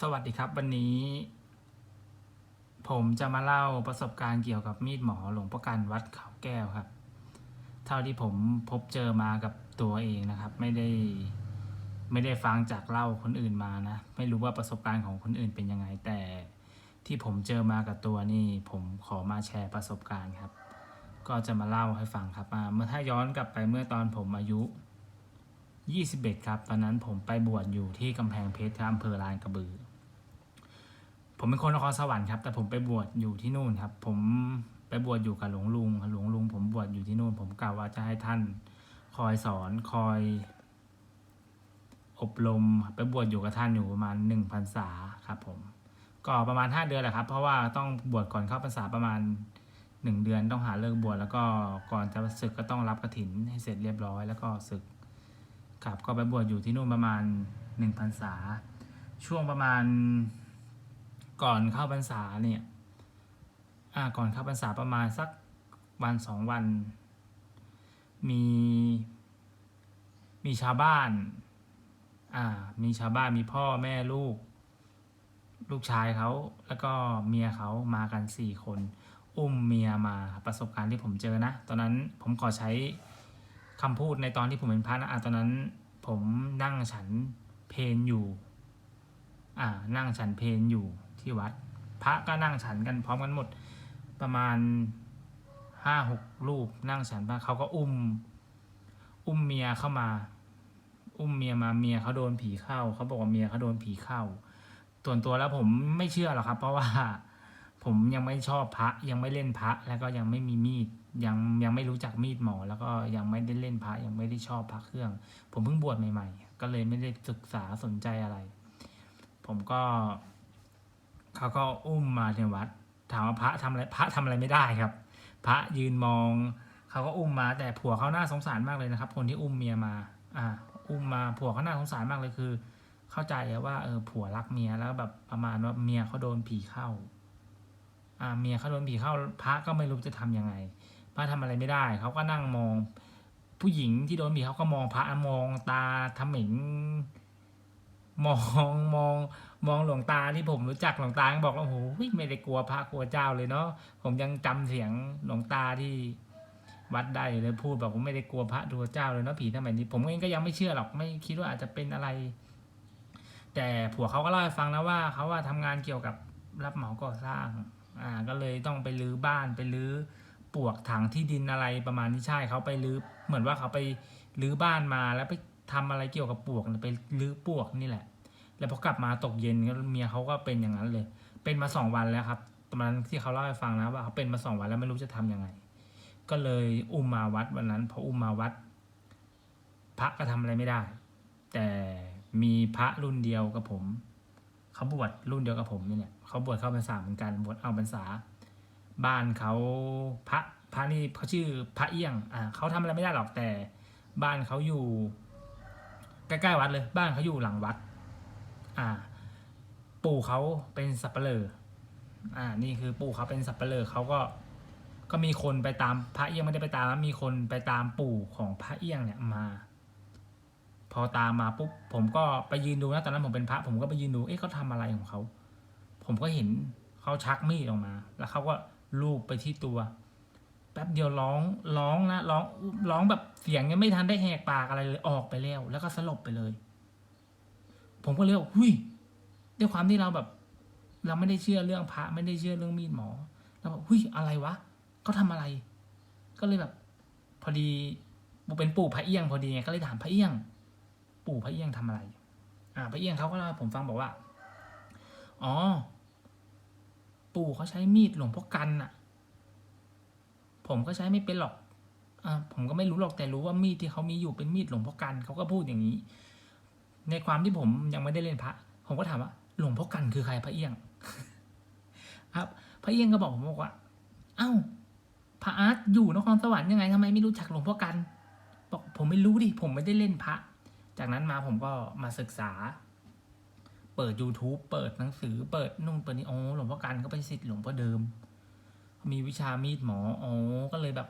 สวัสดีครับวันนี้ ผมจะมาเล่าประสบการณ์เกี่ยวกับมีดหมอหลวงประกันวัดเขาแก้วครับ เท่าที่ผมพบเจอมากับตัวเองนะครับ ไม่ได้ไม่ได้ฟังจากเล่าคนอื่นมานะ ไม่รู้ว่าประสบการณ์ของคนอื่นเป็นยังไงแต่ที่ผมเจอมากับตัวนี่ผมขอมาแชร์ประสบการณ์ครับ ก็จะมาเล่าให้ฟังครับเมื่อถ้าย้อนกลับไปเมื่อตอนผมอายุ 21 ครับ ตอนนั้นผมไปบวชอยู่ที่กำแพงเพชรที่อำเภอลานกระบือ ผมเป็นคนนครสวรรค์ครับ แต่ผมไปบวชอยู่ที่นู่นครับ ผมไปบวชอยู่กับหลวงลุง หลวงลุง ผมบวชอยู่ที่นู่น ผมกล่าวว่าจะให้ท่านคอยสอนคอย อบรม ไปบวชอยู่กับท่านอยู่ประมาณหนึ่งพรรษาครับ ผม ก็ประมาณห้าเดือนแหละครับ เพราะว่าต้องบวชก่อนเข้าพรรษาประมาณหนึ่งเดือนต้องหาเลิกบวชแล้วก็ก่อนจะศึกก็ต้องรับกฐินให้เสร็จเรียบร้อย แล้วก็ศึก ครับก็ไปบวชอยู่ที่นู่นประมาณหนึ่งพรรษา ช่วงประมาณก่อนเข้าพรรษาเนี่ยอ่าก่อนเข้าพรรษาประมาณสักวันสองวัน มีมีชาวบ้านอ่ามีชาวบ้านมีพ่อแม่ลูก ลูกชายเขาแล้วก็เมียเขามากันสี่คน อุ้มเมียมาประสบการณ์ที่ผมเจอนะ ตอนนั้นผมขอใช้ คำพูดในตอนที่ผมเป็นพระนะอะตอนนั้น ผมนั่งฉันเพนอยู่ อ่า นั่งฉันเพนอยู่ที่วัด พระก็นั่งฉันกันพร้อมกันหมดประมาณห้าหกรูปนั่งฉันพระเขาก็อุ้ม อุ้มเมียเข้ามา อุ้มเมียมาเมียเขาโดนผีเข้าเขาบอกว่าเมียเขาโดนผีเข้าส่วนตัวแล้วผมไม่เชื่อหรอกครับ เพราะว่า ผมยังไม่ชอบพระยังไม่เล่นพระแล้วก็ยังไม่มีมีดยังยังไม่รู้จักมีดหมอ แล้วก็ยังไม่ได้เล่นพระยังไม่ได้ชอบพระเครื่อง ผมเพิ่งบวชใหม่ ๆ ก็เลยไม่ได้ศึกษาสนใจอะไร ผมก็เขาก็อุ้มมาในวัด ถามว่าพระทำอะไรพระทำอะไรไม่ได้ครับ พระยืนมองเขาก็อุ้มมา แต่ผัวเขาน่าสงสารมากเลยนะครับ คนที่อุ้มเมียมา อ่า อุ้มมาผัวเขาน่าสงสารมากเลยคือ เข้าใจว่าเออผัวรักเมียแล้วแบบประมาณว่าเมียเขาโดนผีเข้า เมียเขาโดนผีเข้าพระก็ไม่รู้จะทำยังไง พระทำอะไรไม่ได้เขาก็นั่งมอง ผู้หญิงที่โดนผีเขาก็มองพระมองตาทำเหม็งมองมองมองหลวงตาที่ผมรู้จักหลวงตาบอกว่าโอ้โหไม่ได้กลัวพระกลัวเจ้าเลยเนาะผมยังจำเสียงหลวงตาที่วัดได้เลยพูดบอกว่าไม่ได้กลัวพระกลัวเจ้าเลยเนาะผีทำไมนี้ ผมเองก็ยังไม่เชื่อหรอกไม่คิดว่าอาจจะเป็นอะไร แต่ผัวเขาก็เล่าให้ฟังนะว่าเขาว่าทำงานเกี่ยวกับรับเหมาก่อสร้าง อ่าก็เลยต้องไปรื้อบ้านไปรื้อปลวกถังที่ดินอะไรประมาณนี้ใช่เขาไปรื้อเหมือนว่าเขาไปรื้อบ้านมาแล้วไปทำอะไรเกี่ยวกับปลวกไปรื้อปลวกนี่แหละ แล้วพอกลับมาตกเย็นก็เมียเขาก็เป็นอย่างนั้นเลย เป็นมาสองวันแล้วครับตอนนั้นที่เขาเล่าให้ฟังนะว่าเขาเป็นมาสองวันแล้วไม่รู้จะทำยังไง ก็เลยอุ้มมาวัดวันนั้นพออุ้มมาวัด พระก็ทำอะไรไม่ได้ แต่มีพระรุ่นเดียวกับผม เขาบวชรุ่นเดียวกับผมเนี่ยเขาบวชเข้าพรรษาเหมือนกันบวชเอาพรรษา บ้านเขาพระพระนี่เขาชื่อพระเอี้ยงอ่าเขาทำอะไรไม่ได้หรอกแต่ บ้านเขาอยู่ ใกล้ๆวัดเลย บ้านเขาอยู่หลังวัด อ่า ปู่เขาเป็นสับเปลออ่า นี่คือปู่เขาเป็นสับเปลอเขาก็ก็มีคนไปตามพระเอี้ยงไม่ได้ไปตามนะมีคนไปตามปู่ของพระเอี้ยงเนี่ยมา พอตามมาปุ๊บผมก็ไปยืนดูนะตอนนั้นผมเป็นพระ ผมก็ไปยืนดูเอ๊ะเขาทำอะไรของเขาผมก็เห็นเขาชักมีดออกมา แล้วเขาก็ลูบไปที่ตัว แป๊บเดียวร้องร้องนะร้องร้องแบบเสียงยังไม่ทันได้แหกปากอะไรเลยออกไปแล้ว แล้วก็สลบไปเลย ผมก็เลยว่าหุยด้วยความที่เราแบบ เราไม่ได้เชื่อเรื่องพระไม่ได้เชื่อเรื่องมีดหมอเราแบบหุยอะไรวะเขาทำอะไร ก็เลยแบบ พอดีเป็นปู่พระเอี้ยงพอดีไงก็เลยถามพระเอี้ยง ปู่พระเอี้ยงทำอะไร อ่าพระเอี้ยงเขาก็เล่าให้ผมฟังบอกว่า อ๋อ ปู่เขาใช้มีดหลวงพ่อกันน่ะ ผมก็ใช้ไม่เป็นหรอก อ่าผมก็ไม่รู้หรอกแต่รู้ว่ามีดที่เขามีอยู่เป็นมีดหลวงพ่อกันเขาก็พูดอย่างนี้ ในความที่ผมยังไม่ได้เล่นพระ ผมก็ถามว่า หลวงพ่อกันคือใครพระเอี้ยง ครับ พระเอี้ยงก็บอกผมบอกว่า เอ้าพระอาร์ตอยู่นครสวรรค์ยังไงทำไมไม่รู้จักหลวงพ่อกัน บอกผมไม่รู้ดิผมไม่ได้เล่นพระ จากนั้นมาผมก็มาศึกษา เปิด YouTube เปิดหนังสือ เปิดนู่นเปิดนี่โอ๋อหลวงพ่อกันก็เป็นศิษย์หลวงพ่อเดิม มีวิชามีดหมอโอ๋อก็เลยแบบ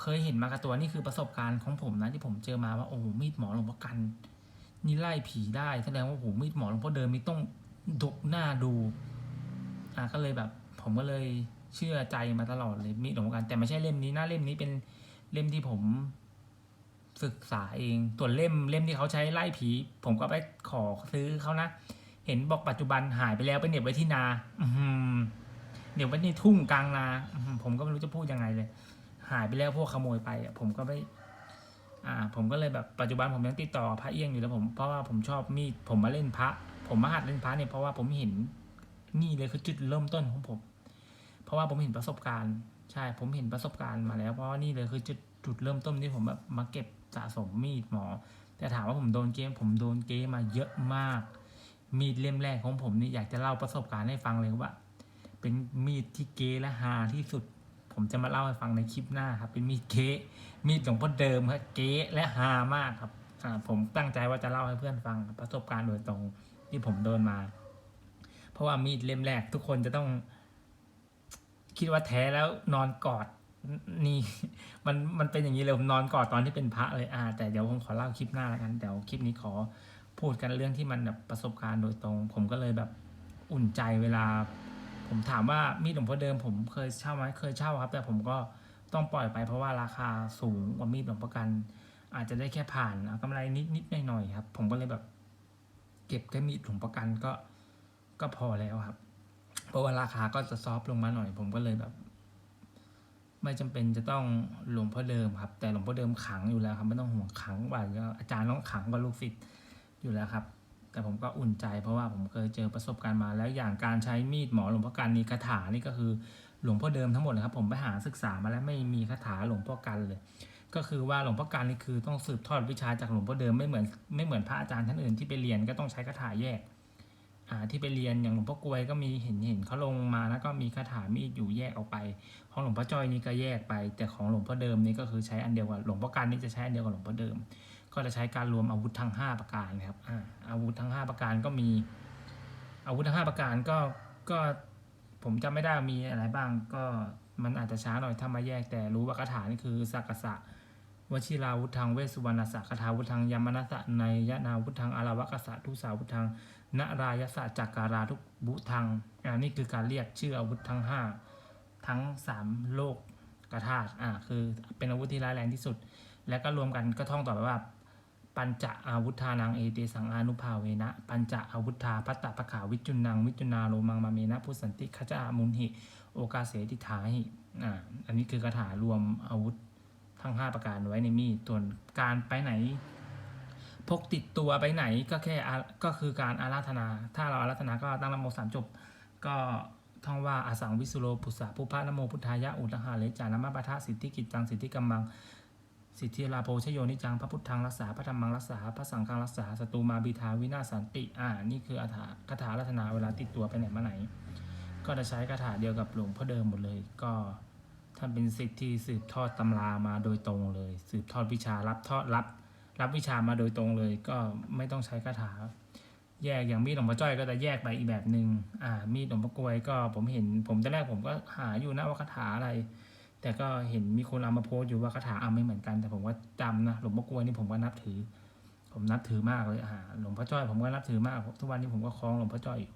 เคยเห็นมากับตัวนี่คือประสบการณ์ของผมนะที่ผมเจอมาว่าโอ้มีดหมอหลวงพ่อกัน นี่ไล่ผีได้แสดงว่าโหมีดหมอหลวงพ่อเดิมนี่ต้องดกหน้าดูอะก็เลยแบบ ผมก็เลยเชื่อใจมาตลอดเลยมีดหลวงพ่อกันแต่ไม่ใช่เล่มนี้นะเล่มนี้เป็นเล่มที่ผม ศึกษาเองตัวนเล่มเล่มที่เขาใช้ไล่ผี ผมก็ไปขอซื้อเขานะ เห็นบอกปัจจุบันหายไปแล้วไปเหน็บไว้ที่นา อืเหน็บไว้ในทุ่งกลางนาผมก็ไม่รู้จะพูดยังไงเลย หายไปแล้วพวกขโมยไปอะผมก็ไม่อ่า ผมก็เลยแบบปัจจุบันผมยังติดต่อพระเอี้ยงอยู่แล้วผมเพราะว่าผมชอบมีดผมมาเล่นพระ ผมมาหัดเล่นพระเนี่ยเพราะว่าผมเห็นนี่เลยคือจุดเริ่มต้นของผม เพราะว่าผมเห็นประสบการณ์ ใช่ ผมเห็นประสบการณ์มาแล้ว เพราะว่านี่เลยคือจุดจุดเริ่มต้นที่ผมแบบมาเก็บ สะสมมีดหมอ แต่ถามว่าผมโดนเกม ผมโดนเกมมาเยอะมาก มีดเล่มแรกของผมนี่อยากจะเล่าประสบการณ์ให้ฟังเลยว่า เป็นมีดที่เกและฮาที่สุด ผมจะมาเล่าให้ฟังในคลิปหน้าครับ เป็นมีดเกมีดหลวงพ่อเดิมครับเกและฮามากครับผมตั้งใจว่าจะเล่าให้เพื่อนฟังประสบการณ์โดยตรงที่ผมโดนมา เพราะว่ามีดเล่มแรกทุกคนจะต้องคิดว่าแท้แล้วนอนกอด นี่มันมันเป็นอย่างนี้เลยผมนอนกอดตอนที่เป็นพระเลยอ่า แต่เดี๋ยวผมขอเล่าคลิปหน้าแล้วกันเดี๋ยวคลิปนี้ขอพูดกันเรื่องที่มันแบบประสบการณ์โดยตรง ผมก็เลยแบบอุ่นใจเวลา ผมถามว่ามีดหลวงพ่อเดิม ผมเคยเช่าไหมเคยเช่าครับ แต่ผมก็ต้องปล่อยไปเพราะว่าราคาสูงกว่ามีดหลวงพ่อกัน อาจจะได้แค่ผ่านเอากำไรนิดนิดหน่อยหน่อยๆครับ ผมก็เลยแบบ เก็บแค่มีดหลวงพ่อกันก็ก็พอแล้วครับ เพราะว่าราคาก็จะซอฟต์ลงมาหน่อย ผมก็เลยแบบ ไม่จำเป็นจะต้องหลวงพ่อเดิมครับ แต่หลวงพ่อเดิมขังอยู่แล้วครับไม่ต้องห่วงขังว่าอาจารย์ต้องขังกว่าลูกศิษย์อยู่แล้วครับ แต่ผมก็อุ่นใจเพราะว่าผมเคยเจอประสบการณ์มาแล้วอย่างการใช้มีดหมอหลวงพ่อกันนี่คาถานี่ก็คือหลวงพ่อเดิมทั้งหมดเลยครับผมไปหาศึกษามาแล้วไม่มีคาถาหลวงพ่อกันเลย ก็คือว่าหลวงพ่อกันนี่คือต้องสืบทอดวิชาจากหลวงพ่อเดิมไม่เหมือนไม่เหมือนพระอาจารย์ท่านอื่นที่ไปเรียนก็ต้องใช้คาถาแยก ที่ไปเรียนอย่างหลวงพ่อกลวยก็มีเห็นเห็นเขาลงมาแล้วก็มีคาถามีดอยู่แยกออกไป ของหลวงพ่อจอยนี่ก็แยกไป แต่ของหลวงพ่อเดิมนี่ก็คือใช้อันเดียวกับหลวงพ่อกันนี่จะใช้อันเดียวกับหลวงพ่อเดิม ก็จะใช้การรวมอาวุธทั้ง 5 ประการนะครับอาอาวุธทั้ง 5 ประการก็มี อาวุธทั้ง 5 ประการก็ก็ผมจำไม่ได้มีอะไรบ้างก็มันอาจจะช้าหน่อยถ้ามาแยกแต่รู้ว่าคาถานี่คือสักกะสะ วชิราวุธทางเวสุวรรณสักคาถาวุธทางยมนัสสะในยนาวุธทางอาราวกษัตทุสาวุธทางนารายสะจักการาทุบุทังอ่านี่คือการเรียกชื่ออาวุธทั้งห้าทั้งสามโลกกระธาตุอ่าคือเป็นอาวุธที่ร้ายแรงที่สุด แล้วก็รวมกันก็ท่องต่อไปว่า ปัญจอาวุธานังเอเตสังอานุภาเวนะ ปัญจอาวุธาพัตตะปะขาวิจุนัง วิจุนาโลมังมาเมนะพุสันติขจามุนหิ โอกาเสติถาหิอ่าอันนี้คือคาถารวมอาวุธ ทั้ง 5 ประการไว้ในมีดส่วนการไปไหน พกติดตัวไปไหนก็แค่ก็คือการอาราธนา ถ้าเราอาราธนาก็ตั้งนโมสามจบ ก็ท่องว่าอาสังวิสุโลปุสสะพุพะนโมพุทธายะอุตหาเลจานามาปะทะสิทธิกิจจังสิทธิกัมมัง สิทธิลาโภชโยนิจังพระพุทธังรักษาพระธรรมังรักษาพระสังฆังรักษาสตูมาบิทาวินาสันติอ่านี่คืออาถาคาถารัตนาเวลาติดตัวไปไหนมาไหน ก็จะใช้คาถาเดียวกับหลวงพ่อเดิมหมดเลยก็ ท่านเป็นสิทธิ์ที่สืบทอดตำรามาโดยตรงเลย สืบทอดวิชารับทอดรับ รับวิชามาโดยตรงเลย ก็ไม่ต้องใช้คาถา แยกอย่างมีดหลวงพ่อจ้อยก็จะแยกไปอีกแบบหนึ่งอ่า มีดหลวงพ่อกลวยก็ผมเห็น ผมตอนแรกผมก็หาอยู่นะว่าคาถาอะไร แต่ก็เห็นมีคนเอามาโพสต์อยู่ว่าคาถาอ่าไม่เหมือนกัน แต่ผมว่าจำนะหลวงพ่อกลวยนี่ผมก็นับถือ ผมนับถือมากเลยอ่าหลวงพ่อจ้อยผมก็นับถือมากทุกวันนี้ผมก็คล้องหลวงพ่อจ้อยอยู่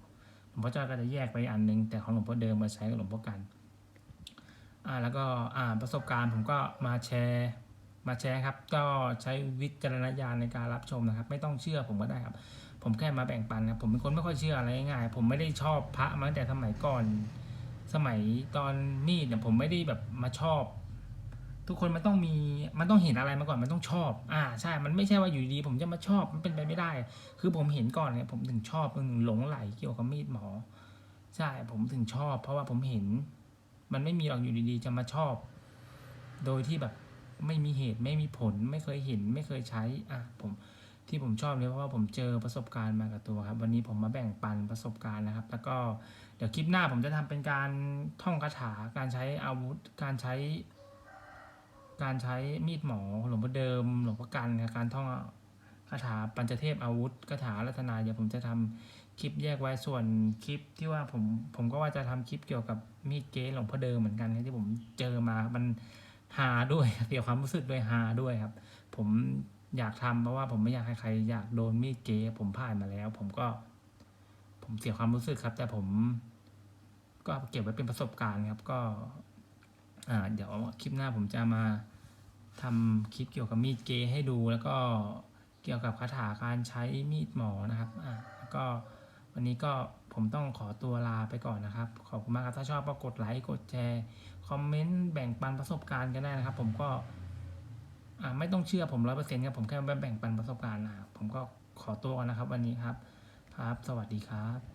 หลวงพ่อจ้อยก็จะแยกไปอันหนึงแต่ของหลวงพ่อเดิมมาใช้กับหลวงพ่อกัน อ่าแล้วก็อ่าประสบการณ์ผมก็มาแชร์มาแชร์ครับ ก็ใช้วิจารณญาณในการรับชมนะครับ ไม่ต้องเชื่อผมก็ได้ครับ ผมแค่มาแบ่งปันครับผมเป็นคนไม่ค่อยเชื่ออะไรง่ายๆผมไม่ได้ชอบพระมาตั้งแต่สมัยก่อน สมัยตอนมีดเนี่ยผมไม่ได้แบบมาชอบ ทุกคนมันต้องมีมันต้องเห็นอะไรมาก่อนมันต้องชอบ อ่าใช่ มันไม่ใช่ว่าอยู่ดี ผมจะมาชอบมันเป็นไปไม่ได้ คือผมเห็นก่อนเนี่ยผมถึงชอบถึงหลงไหลเกี่ยวกับมีดหมอ ใช่ผมถึงชอบ เพราะว่าผมเห็น มันไม่มีหรอกอยู่ดีๆ จะมาชอบ โดยที่แบบไม่มีเหตุไม่มีผล ไม่เคยเห็นไม่เคยใช้อะผมที่ผมชอบเนี่ยเพราะว่าผมเจอประสบการณ์มากับตัวครับ วันนี้ผมมาแบ่งปันประสบการณ์นะครับ แล้วก็เดี๋ยวคลิปหน้าผมจะทำเป็นการท่องคาถาการใช้อาวุธ การใช้ การใช้มีดหมอหลวงพ่อเดิม หลวงพ่อกันครับการท่องคาถาปัญจเทพอาวุธคาถารัตนาเดี๋ยวผมจะทำ คลิปแยกไว้ส่วนคลิปที่ว่าผมผมก็ว่าจะทำคลิปเกี่ยวกับมีดเก๊หลวงพ่อเดิมเหมือนกันที่ผมเจอมามันฮาด้วยเกี่ยวความรู้สึกด้วยฮาด้วยครับ ผมอยากทำเพราะว่าผมไม่อยากให้ใคร อยากโดนมีดเก๋ผมผ่านมาแล้ว ผมก็ ผมเสียความรู้สึกครับ แต่ผม ก็เก็บไว้เป็นประสบการณ์ครับ ก็ อ่า เดี๋ยวคลิปหน้าผมจะมาทำคลิปเกี่ยวกับมีดเกให้ดู แล้วก็เกี่ยวกับคาถาการใช้มีดหมอนะครับ อ่าก็ วันนี้ก็ผมต้องขอตัวลาไปก่อนนะครับ ขอบคุณมากครับถ้าชอบก็กดไลค์กดแชร์คอมเมนต์แบ่งปันประสบการณ์กันได้นะครับ ผมก็ไม่ต้องเชื่อผมร้อยเปอร์เซ็นต์ครับผมแค่แบ่งปันประสบการณ์นะครับผมก็ขอตัวก่อนนะครับ วันนี้ครับ ครับ สวัสดีครับ